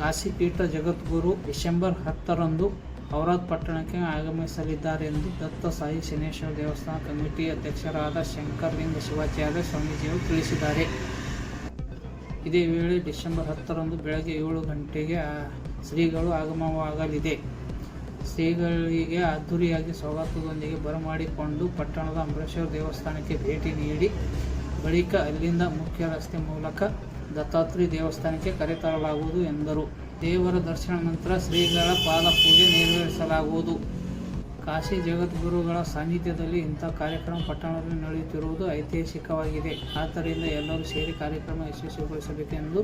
ಕಾಶಿಪೀಠ ಜಗದ್ಗುರು December ಹತ್ತರಂದು ಔರಾದ್ ಪಟ್ಟಣಕ್ಕೆ ಆಗಮಿಸಲಿದ್ದಾರೆ ಎಂದು ದತ್ತ ಸಾಯಿ ಶನೇಶ್ವರ ದೇವಸ್ಥಾನ ಕಮಿಟಿ ಅಧ್ಯಕ್ಷರಾದ ಶಂಕರ್ಲಿಂಗ ಶಿವಾಚಾರ್ಯ ಸ್ವಾಮೀಜಿಯವರು ತಿಳಿಸಿದ್ದಾರೆ. ಇದೇ ವೇಳೆ ಡಿಸೆಂಬರ್ ಹತ್ತರಂದು ಬೆಳಗ್ಗೆ ಏಳು ಗಂಟೆಗೆ ಶ್ರೀಗಳು ಆಗಮವಾಗಲಿದೆ ಶ್ರೀಗಳಿಗೆ ಅದ್ದೂರಿಯಾಗಿ ಸ್ವಾಗತದೊಂದಿಗೆ ಬರಮಾಡಿಕೊಂಡು ಪಟ್ಟಣದ ಅಂಬರೇಶ್ವರ ದೇವಸ್ಥಾನಕ್ಕೆ ಭೇಟಿ ನೀಡಿ, ಬಳಿಕ ಅಲ್ಲಿಂದ ಮುಖ್ಯ ರಸ್ತೆ ಮೂಲಕ ದತ್ತಾತ್ರಿ ದೇವಸ್ಥಾನಕ್ಕೆ ಕರೆತರಲಾಗುವುದು ಎಂದರು. ದೇವರ ದರ್ಶನ ನಂತರ ಶ್ರೀಗಳ ಪಾದ ಪೂಜೆ ನೆರವೇರಿಸಲಾಗುವುದು. ಕಾಶಿ ಜಗದ್ಗುರುಗಳ ಸಾನ್ನಿಧ್ಯದಲ್ಲಿ ಇಂಥ ಕಾರ್ಯಕ್ರಮ ಪಟ್ಟಣದಲ್ಲಿ ನಡೆಯುತ್ತಿರುವುದು ಐತಿಹಾಸಿಕವಾಗಿದೆ. ಆದ್ದರಿಂದ ಎಲ್ಲರೂ ಸೇರಿ ಕಾರ್ಯಕ್ರಮ ಯಶಸ್ವಿಗೊಳಿಸಬೇಕೆಂದು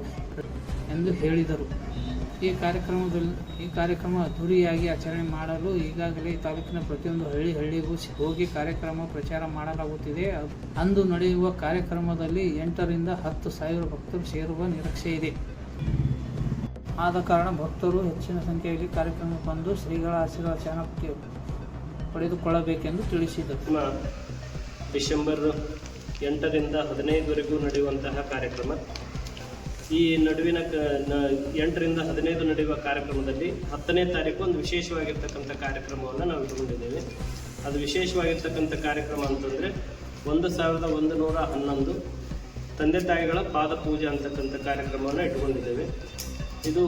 ಎಂದು ಹೇಳಿದರು. ಈ ಕಾರ್ಯಕ್ರಮದಲ್ಲಿ, ಈ ಕಾರ್ಯಕ್ರಮ ಅದ್ದೂರಿಯಾಗಿ ಆಚರಣೆ ಮಾಡಲು ಈಗಾಗಲೇ ತಾಲೂಕಿನ ಪ್ರತಿಯೊಂದು ಹಳ್ಳಿ ಹಳ್ಳಿಗೂ ಹೋಗಿ ಕಾರ್ಯಕ್ರಮ ಪ್ರಚಾರ ಮಾಡಲಾಗುತ್ತಿದೆ. ಅಂದು ನಡೆಯುವ ಕಾರ್ಯಕ್ರಮದಲ್ಲಿ ಎಂಟರಿಂದ ಹತ್ತು ಸಾವಿರ ಭಕ್ತರು ಸೇರುವ ನಿರೀಕ್ಷೆ ಇದೆ. ಆದ ಕಾರಣ ಭಕ್ತರು ಹೆಚ್ಚಿನ ಸಂಖ್ಯೆಯಲ್ಲಿ ಕಾರ್ಯಕ್ರಮಕ್ಕೆ ಬಂದು ಶ್ರೀಗಳ ಆಶೀರ್ವಚನಕ್ಕೆ ಪಡೆದುಕೊಳ್ಳಬೇಕೆಂದು ತಿಳಿಸಿದರು. ಡಿಸೆಂಬರ್ ಎಂಟರಿಂದ ಹದಿನೈದವರೆಗೂ ನಡೆಯುವಂತಹ ಕಾರ್ಯಕ್ರಮ ಈ ನಡುವಿನ ಎಂಟರಿಂದ ಹದಿನೈದು ನಡೆಯುವ ಕಾರ್ಯಕ್ರಮದಲ್ಲಿ ಹತ್ತನೇ ತಾರೀಕು ಒಂದು ವಿಶೇಷವಾಗಿರ್ತಕ್ಕಂಥ ಕಾರ್ಯಕ್ರಮವನ್ನು ನಾವು ಇಟ್ಕೊಂಡಿದ್ದೇವೆ. ಅದು ವಿಶೇಷವಾಗಿರ್ತಕ್ಕಂಥ ಕಾರ್ಯಕ್ರಮ ಅಂತಂದರೆ ಒಂದು ಸಾವಿರದ ಒಂದು ನೂರ ಹನ್ನೊಂದು ತಂದೆ ತಾಯಿಗಳ ಪಾದ ಪೂಜೆ ಅಂತಕ್ಕಂಥ ಕಾರ್ಯಕ್ರಮವನ್ನು ಇಟ್ಕೊಂಡಿದ್ದೇವೆ. ಇದು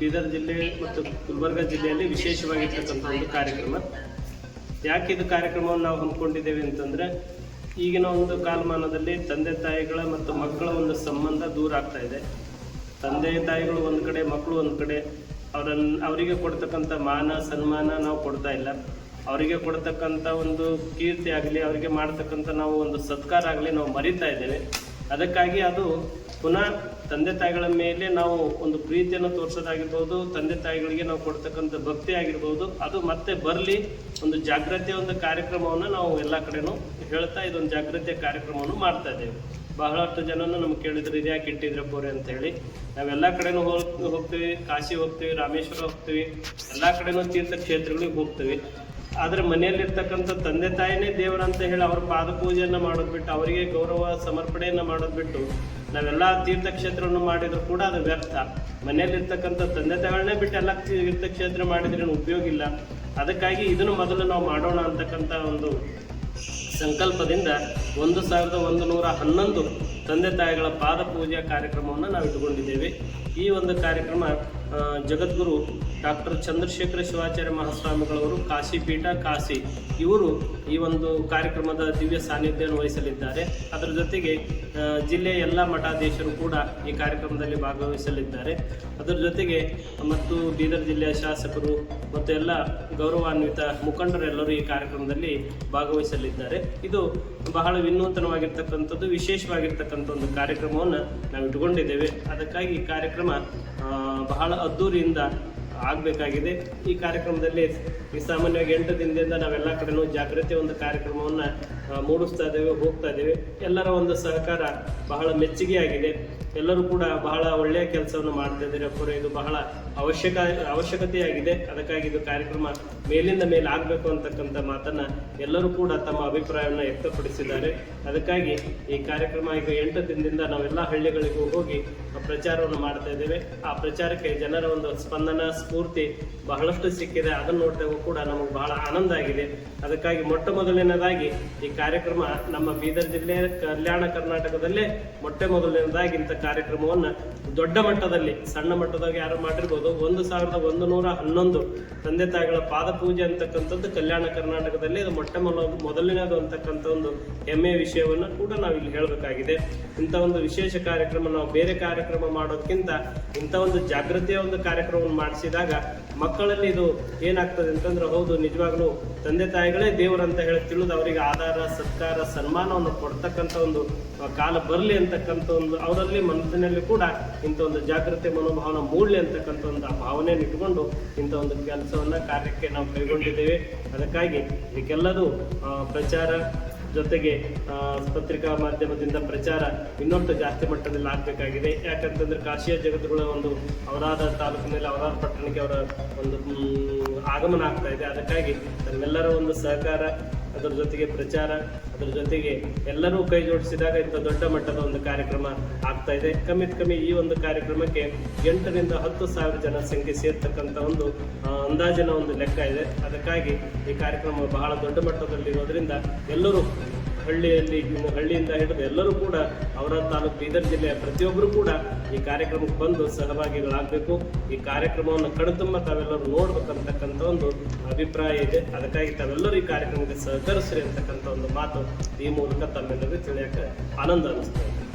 ಬೀದರ್ ಜಿಲ್ಲೆ ಮತ್ತು ಗುಲ್ಬರ್ಗ ಜಿಲ್ಲೆಯಲ್ಲಿ ವಿಶೇಷವಾಗಿರ್ತಕ್ಕಂಥ ಒಂದು ಕಾರ್ಯಕ್ರಮ. ಯಾಕೆ ಇದು ಕಾರ್ಯಕ್ರಮವನ್ನು ನಾವು ಹಮ್ಮಿಕೊಂಡಿದ್ದೇವೆ ಅಂತಂದ್ರೆ ಈಗಿನ ಒಂದು ಕಾಲಮಾನದಲ್ಲಿ ತಂದೆ ತಾಯಿಗಳ ಮತ್ತು ಮಕ್ಕಳ ಒಂದು ಸಂಬಂಧ ದೂರ ಆಗ್ತಾ ಇದೆ. ತಂದೆ ತಾಯಿಗಳು ಒಂದು ಕಡೆ, ಮಕ್ಕಳು ಒಂದು ಕಡೆ ಅವರನ್ನು ಅವರಿಗೆ ಕೊಡ್ತಕ್ಕಂಥ ಮಾನ, ಸನ್ಮಾನ ನಾವು ಕೊಡ್ತಾ ಇಲ್ಲ. ಅವರಿಗೆ ಕೊಡ್ತಕ್ಕಂಥ ಒಂದು ಕೀರ್ತಿ ಆಗಲಿ, ಅವರಿಗೆ ಮಾಡ್ತಕ್ಕಂಥ ನಾವು ಒಂದು ಸತ್ಕಾರ ಆಗಲಿ ನಾವು ಮರಿತಾ ಇದ್ದೇವೆ. ಅದಕ್ಕಾಗಿ ಅದು ಪುನಃ ತಂದೆ ತಾಯಿಗಳ ಮೇಲೆ ನಾವು ಒಂದು ಪ್ರೀತಿಯನ್ನು ತೋರಿಸೋದಾಗಿರ್ಬೋದು, ತಂದೆ ತಾಯಿಗಳಿಗೆ ನಾವು ಕೊಡ್ತಕ್ಕಂಥ ಭಕ್ತಿ ಆಗಿರ್ಬೋದು, ಅದು ಮತ್ತೆ ಬರಲಿ ಒಂದು ಜಾಗೃತಿಯ ಒಂದು ಕಾರ್ಯಕ್ರಮವನ್ನು ನಾವು ಎಲ್ಲ ಕಡೆನೂ ಹೇಳ್ತಾ ಇದೊಂದು ಜಾಗೃತಿಯ ಕಾರ್ಯಕ್ರಮವನ್ನು ಮಾಡ್ತಾ ಇದ್ದೇವೆ. ಬಹಳಷ್ಟು ಜನನು ನಮ್ಗೆ ಕೇಳಿದ್ರು ಇದು ಯಾಕೆ ಅವ್ರೆ ಅಂತ ಹೇಳಿ. ನಾವೆಲ್ಲ ಕಡೆನೂ ಹೋಗ್ ಹೋಗ್ತೀವಿ, ಕಾಶಿ ಹೋಗ್ತೀವಿ, ರಾಮೇಶ್ವರ ಹೋಗ್ತೀವಿ, ಎಲ್ಲ ಕಡೆನೂ ತೀರ್ಥಕ್ಷೇತ್ರಗಳಿಗೆ ಹೋಗ್ತೀವಿ. ಆದ್ರೆ ಮನೆಯಲ್ಲಿರ್ತಕ್ಕಂಥ ತಂದೆ ತಾಯಿನೇ ದೇವರಂತ ಹೇಳಿ ಅವ್ರ ಪಾದ ಪೂಜೆಯನ್ನು ಮಾಡೋದು ಬಿಟ್ಟು ಅವರಿಗೆ ಗೌರವ, ಸಮರ್ಪಣೆಯನ್ನು ಮಾಡೋದು ಬಿಟ್ಟು ನಾವೆಲ್ಲ ತೀರ್ಥಕ್ಷೇತ್ರವನ್ನು ಮಾಡಿದ್ರು ಕೂಡ ಅದು ವ್ಯರ್ಥ. ಮನೆಯಲ್ಲಿರ್ತಕ್ಕಂಥ ತಂದೆ ತಾಯಿಗಳನ್ನೇ ಬಿಟ್ಟು ಎಲ್ಲ ತೀರ್ಥಕ್ಷೇತ್ರ ಮಾಡಿದ್ರೇನು ಉಪಯೋಗ ಇಲ್ಲ. ಅದಕ್ಕಾಗಿ ಇದನ್ನು ಮೊದಲು ನಾವು ಮಾಡೋಣ ಅಂತಕ್ಕಂಥ ಒಂದು ಸಂಕಲ್ಪದಿಂದ ಒಂದು ಸಾವಿರದ ಒಂದು ನೂರ ಹನ್ನೊಂದು ತಂದೆ ತಾಯಿಗಳ ಪಾದ ಪೂಜೆ ಕಾರ್ಯಕ್ರಮವನ್ನು ನಾವು ಇಟ್ಟುಕೊಂಡಿದ್ದೇವೆ. ಈ ಒಂದು ಕಾರ್ಯಕ್ರಮ ಜಗದ್ಗುರು ಡಾಕ್ಟರ್ ಚಂದ್ರಶೇಖರ ಶಿವಾಚಾರ್ಯ ಮಹಾಸ್ವಾಮಿಗಳವರು ಕಾಶಿ ಪೀಠ ಕಾಶಿ. ಇವರು ಈ ಒಂದು ಕಾರ್ಯಕ್ರಮದ ದಿವ್ಯ ಸಾನ್ನಿಧ್ಯವನ್ನು ವಹಿಸಲಿದ್ದಾರೆ. ಅದರ ಜೊತೆಗೆ ಜಿಲ್ಲೆಯ ಎಲ್ಲ ಮಠಾಧೀಶರು ಕೂಡ ಈ ಕಾರ್ಯಕ್ರಮದಲ್ಲಿ ಭಾಗವಹಿಸಲಿದ್ದಾರೆ. ಅದರ ಜೊತೆಗೆ ಮತ್ತು ಬೀದರ್ ಜಿಲ್ಲೆಯ ಶಾಸಕರು ಮತ್ತು ಎಲ್ಲ ಗೌರವಾನ್ವಿತ ಮುಖಂಡರೆಲ್ಲರೂ ಈ ಕಾರ್ಯಕ್ರಮದಲ್ಲಿ ಭಾಗವಹಿಸಲಿದ್ದಾರೆ. ಇದು ಬಹಳ ವಿನೂತನವಾಗಿರ್ತಕ್ಕಂಥದ್ದು, ವಿಶೇಷವಾಗಿರ್ತಕ್ಕಂಥ ಒಂದು ಕಾರ್ಯಕ್ರಮವನ್ನು ನಾವು ಇಟ್ಕೊಂಡಿದ್ದೇವೆ ಅದಕ್ಕಾಗಿ ಈ ಕಾರ್ಯಕ್ರಮ ಬಹಳ ಅದ್ದೂರಿಯಿಂದ ಆಗಬೇಕಾಗಿದೆ. ಈ ಕಾರ್ಯಕ್ರಮದಲ್ಲಿ ಈ ಸಾಮಾನ್ಯವಾಗಿ ಎಂಟು ದಿನದಿಂದ ನಾವೆಲ್ಲ ಕಡೆನೂ ಜಾಗೃತಿ ಒಂದು ಕಾರ್ಯಕ್ರಮವನ್ನು ಮೂಡಿಸ್ತಾ ಇದ್ದೇವೆ, ಹೋಗ್ತಾ ಇದ್ದೇವೆ. ಎಲ್ಲರ ಒಂದು ಸಹಕಾರ ಬಹಳ ಮೆಚ್ಚುಗೆಯಾಗಿದೆ ಎಲ್ಲರೂ ಕೂಡ ಬಹಳ ಒಳ್ಳೆಯ ಕೆಲಸವನ್ನು ಮಾಡ್ತಾ ಇದ್ದಾರೆ ಅಪ್ಪರು ಇದು ಬಹಳ ಅವಶ್ಯಕ, ಅವಶ್ಯಕತೆಯಾಗಿದೆ. ಅದಕ್ಕಾಗಿ ಇದು ಕಾರ್ಯಕ್ರಮ ಮೇಲಿಂದ ಮೇಲೆ ಆಗಬೇಕು ಅಂತಕ್ಕಂಥ ಮಾತನ್ನು ಎಲ್ಲರೂ ಕೂಡ ತಮ್ಮ ಅಭಿಪ್ರಾಯವನ್ನು ವ್ಯಕ್ತಪಡಿಸಿದ್ದಾರೆ. ಅದಕ್ಕಾಗಿ ಈ ಕಾರ್ಯಕ್ರಮ ಈಗ ಎಂಟು ದಿನದಿಂದ ನಾವೆಲ್ಲ ಹಳ್ಳಿಗಳಿಗೂ ಹೋಗಿ ಪ್ರಚಾರವನ್ನು ಮಾಡ್ತಾ ಇದ್ದೇವೆ. ಆ ಪ್ರಚಾರಕ್ಕೆ ಜನರ ಒಂದು ಸ್ಪಂದನ, ಸ್ಫೂರ್ತಿ ಬಹಳಷ್ಟು ಸಿಕ್ಕಿದೆ. ಅದನ್ನು ನೋಡಿದಾಗ ಕೂಡ ನಮಗೆ ಬಹಳ ಆನಂದ ಆಗಿದೆ. ಅದಕ್ಕಾಗಿ ಮೊಟ್ಟ ಮೊದಲನೇದಾಗಿ ಈ ಕಾರ್ಯಕ್ರಮ ನಮ್ಮ ಬೀದರ್ ಜಿಲ್ಲೆ, ಕಲ್ಯಾಣ ಕರ್ನಾಟಕದಲ್ಲೇ ಮೊಟ್ಟೆ ಮೊದಲನೇದಾಗಿ ಇಂಥ ಕಾರ್ಯಕ್ರಮವನ್ನು ದೊಡ್ಡ ಮಟ್ಟದಲ್ಲಿ, ಸಣ್ಣ ಮಟ್ಟದಾಗ ಯಾರು ಮಾಡಿರ್ಬೋದು, ಒಂದು ಸಾವಿರದ ಒಂದು ನೂರ ಹನ್ನೊಂದು ತಂದೆ ತಾಯಿಗಳ ಪಾದಪೂಜೆ ಅಂತಕ್ಕಂಥದ್ದು ಕಲ್ಯಾಣ ಕರ್ನಾಟಕದಲ್ಲಿ ಇದು ಮೊಟ್ಟೆ ಮೊದಲ ಮೊದಲನೇದು ಅಂತಕ್ಕಂಥ ಒಂದು ಹೆಮ್ಮೆಯ ವಿಷಯವನ್ನು ಕೂಡ ನಾವು ಇಲ್ಲಿ ಹೇಳಬೇಕಾಗಿದೆ. ಇಂಥ ಒಂದು ವಿಶೇಷ ಕಾರ್ಯಕ್ರಮ, ನಾವು ಬೇರೆ ಕಾರ್ಯಕ್ರಮ ಮಾಡೋದಕ್ಕಿಂತ ಇಂಥ ಒಂದು ಜಾಗೃತಿಯ ಒಂದು ಕಾರ್ಯಕ್ರಮವನ್ನು ಮಾಡಿಸಿದಾಗ ಮಕ್ಕಳಲ್ಲಿ ಇದು ಏನಾಗ್ತದೆ ಅಂತಂದ್ರೆ ಹೌದು, ನಿಜವಾಗ್ಲೂ ತಂದೆ ತಾಯಿಗಳೇ ದೇವರು ಅಂತ ಹೇಳಿ ತಿಳಿದು ಅವರಿಗೆ ಆಧಾರ ಸತ್ಕಾರ ಸನ್ಮಾನವನ್ನು ಕೊಡ್ತಕ್ಕಂಥ ಒಂದು ಕಾಲ ಬರಲಿ ಅಂತಕ್ಕಂಥ ಒಂದು, ಅವರಲ್ಲಿ ಮನಸ್ಸಿನಲ್ಲಿ ಕೂಡ ಇಂಥ ಒಂದು ಜಾಗೃತಿ ಮನೋಭಾವನ ಮೂಡಲಿ ಅಂತಕ್ಕಂಥ ಒಂದು ಆ ಭಾವನೆಯನ್ನು ಇಟ್ಕೊಂಡು ಇಂಥ ಒಂದು ಕೆಲಸವನ್ನು, ಕಾರ್ಯಕ್ಕೆ ನಾವು ಕೈಗೊಂಡಿದ್ದೇವೆ. ಅದಕ್ಕಾಗಿ ಇದಕ್ಕೆಲ್ಲದೂ ಪ್ರಚಾರ ಜೊತೆಗೆ ಪತ್ರಿಕಾ ಮಾಧ್ಯಮದಿಂದ ಪ್ರಚಾರ ಇನ್ನೊಟ್ಟು ಜಾಸ್ತಿ ಮಟ್ಟದಲ್ಲಿ ಆಗಬೇಕಾಗಿದೆ. ಯಾಕಂತಂದ್ರೆ ಕಾಶಿಯ ಜಗತ್ತುಗಳ ಒಂದು ಅವರಾದ ತಾಲೂಕಿನಲ್ಲಿ, ಅವರಾದ ಪಟ್ಟಣಕ್ಕೆ ಅವರ ಒಂದು ಆಗಮನ ಆಗ್ತಾ ಇದೆ. ಅದಕ್ಕಾಗಿ ತಮ್ಮೆಲ್ಲರ ಒಂದು ಸಹಕಾರ ಅದರ ಜೊತೆಗೆ ಪ್ರಚಾರ, ಅದರ ಜೊತೆಗೆ ಎಲ್ಲರೂ ಕೈ ಜೋಡಿಸಿದಾಗ ಇಂಥ ದೊಡ್ಡ ಮಟ್ಟದ ಒಂದು ಕಾರ್ಯಕ್ರಮ ಆಗ್ತಾ ಇದೆ. ಕಮ್ಮಿ ಕಮ್ಮಿ ಈ ಒಂದು ಕಾರ್ಯಕ್ರಮಕ್ಕೆ ಎಂಟರಿಂದ ಹತ್ತು ಸಾವಿರ ಜನ ಸಂಖ್ಯೆ ಸೇರ್ತಕ್ಕಂಥ ಒಂದು ಅಂದಾಜಿನ ಒಂದು ಲೆಕ್ಕ ಇದೆ. ಅದಕ್ಕಾಗಿ ಈ ಕಾರ್ಯಕ್ರಮ ಬಹಳ ದೊಡ್ಡ ಮಟ್ಟದಲ್ಲಿರೋದ್ರಿಂದ ಎಲ್ಲರೂ ಹಳ್ಳಿಯಲ್ಲಿ, ಹಳ್ಳಿಯಿಂದ ಹಿಡಿದು ಎಲ್ಲರೂ ಕೂಡ ಅವರ ತಾಲೂಕು ಬೀದರ್ ಜಿಲ್ಲೆಯ ಪ್ರತಿಯೊಬ್ಬರು ಕೂಡ ಈ ಕಾರ್ಯಕ್ರಮಕ್ಕೆ ಬಂದು ಸಹಭಾಗಿಗಳಾಗಬೇಕು. ಈ ಕಾರ್ಯಕ್ರಮವನ್ನು ಕಣ್ತುಂಬ ತಾವೆಲ್ಲರೂ ನೋಡ್ಬೇಕಂತಕ್ಕಂಥ ಒಂದು ಅಭಿಪ್ರಾಯ ಇದೆ. ಅದಕ್ಕಾಗಿ ತಾವೆಲ್ಲರೂ ಈ ಕಾರ್ಯಕ್ರಮಕ್ಕೆ ಸಹಕರಿಸ್ರಿ ಅಂತಕ್ಕಂಥ ಒಂದು ಮಾತು ಈ ಮೂಲಕ ತಮ್ಮೆಲ್ಲರಿಗೂ ತಿಳಿಯಕ್ಕೆ ಆನಂದ ಅನಿಸ್ತದೆ